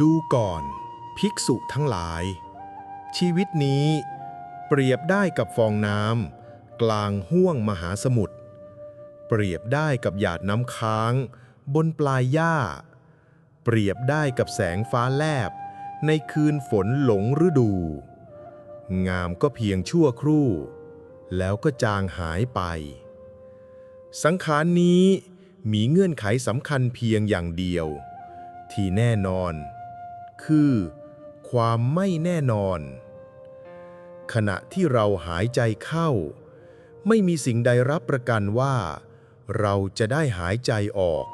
ดูก่อน ภิกษุทั้งหลาย ชีวิตนี้เปรียบได้กับฟองน้ำกลางห้วงมหาสมุทรเปรียบได้กับหยาดน้ำค้าง บนปลายหญ้า เปรียบได้กับแสงฟ้าแลบ ในคืนฝนหลงฤดู งามก็เพียงชั่วครู่ แล้วก็จางหายไป สังขารนี้มีเงื่อนไขสำคัญเพียงอย่างเดียว ที่แน่นอน คือ ความไม่แน่นอน ขณะที่เราหายใจเข้า ไม่มีสิ่งใดรับประกันว่า เราจะได้หายใจออก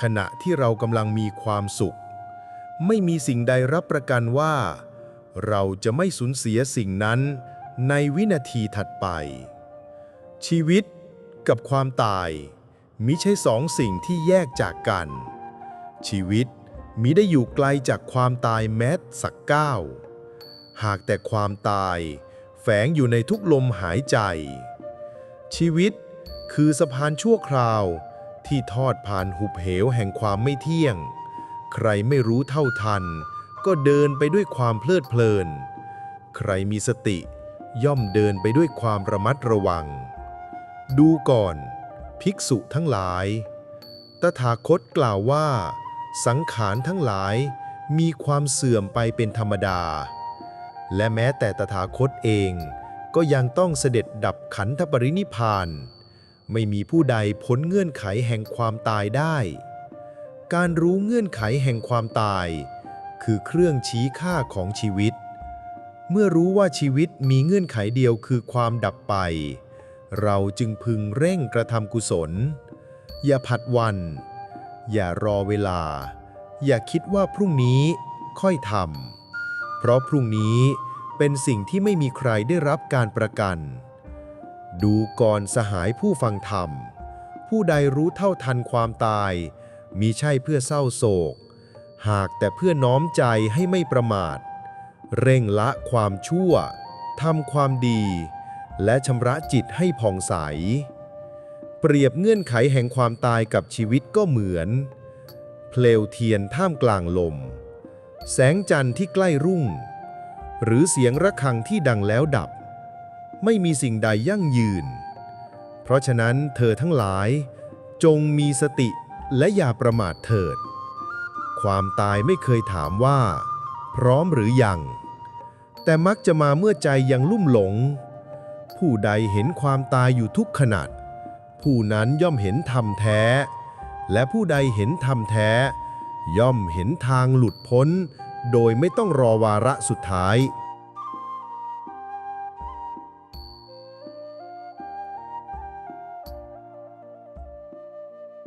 ขณะที่เรากำลังมีความสุข ไม่มีสิ่งใดรับประกันว่า เราจะไม่สูญเสียสิ่งนั้นในวินาทีถัดไป ชีวิตกับความตายมิใช่สองสิ่งที่แยกจากกัน ชีวิต มิได้อยู่ไกลจากความตายแม้สักก้าวหากแต่ความตายแฝงอยู่ในทุกลมหายใจ ชีวิตคือสะพานชั่วคราวที่ทอดผ่านหุบเหวแห่งความไม่เที่ยง ใครไม่รู้เท่าทัน ก็เดินไปด้วยความเพลิดเพลิน ใครมีสติย่อมเดินไปด้วยความระมัดระวัง ดูก่อน ภิกษุทั้งหลาย ตถาคตกล่าวว่า สังขารทั้งหลายมีความเสื่อมไปเป็นธรรมดา และแม้แต่ตถาคตเองก็ยังต้องเสด็จดับขันธปรินิพาน ไม่มีผู้ใดพ้นเงื่อนไขแห่งความตายได้ การรู้เงื่อนไขแห่งความตาย คือเครื่องชี้ค่าของชีวิต เมื่อรู้ว่าชีวิตมีเงื่อนไขเดียวคือความดับไป เราจึงพึงเร่งกระทำกุศล อย่าผัดวัน อย่ารอเวลา อย่าคิดว่าพรุ่งนี้ค่อยทำเพราะพรุ่งนี้เป็นสิ่งที่ไม่มีใครได้รับการประกัน ดูก่อนสหายผู้ฟังธรรม ผู้ใดรู้เท่าทันความตาย มีใช่เพื่อเศร้าโศก หากแต่เพื่อน้อมใจให้ไม่ประมาท เร่งละความชั่วทำความดี และชำระจิตให้ผ่องใส เปรียบเงื่อนไขแห่งความตายกับชีวิตก็เหมือน เพลวเทียนท่ามกลางลม แสงจันทร์ที่ใกล้รุ่ง หรือเสียงระฆังที่ดังแล้วดับ ไม่มีสิ่งใดยั่งยืน เพราะฉะนั้นเธอทั้งหลาย จงมีสติและอย่าประมาทเถิด ความตายไม่เคยถามว่า พร้อมหรือยัง แต่มักจะมาเมื่อใจยังลุ่มหลง ผู้ใดเห็นความตายอยู่ทุกขณะ ผู้นั้นย่อมเห็นธรรมแท้ และผู้ใดเห็นธรรมแท้ ย่อมเห็นทางหลุดพ้น โดยไม่ต้องรอวาระสุดท้าย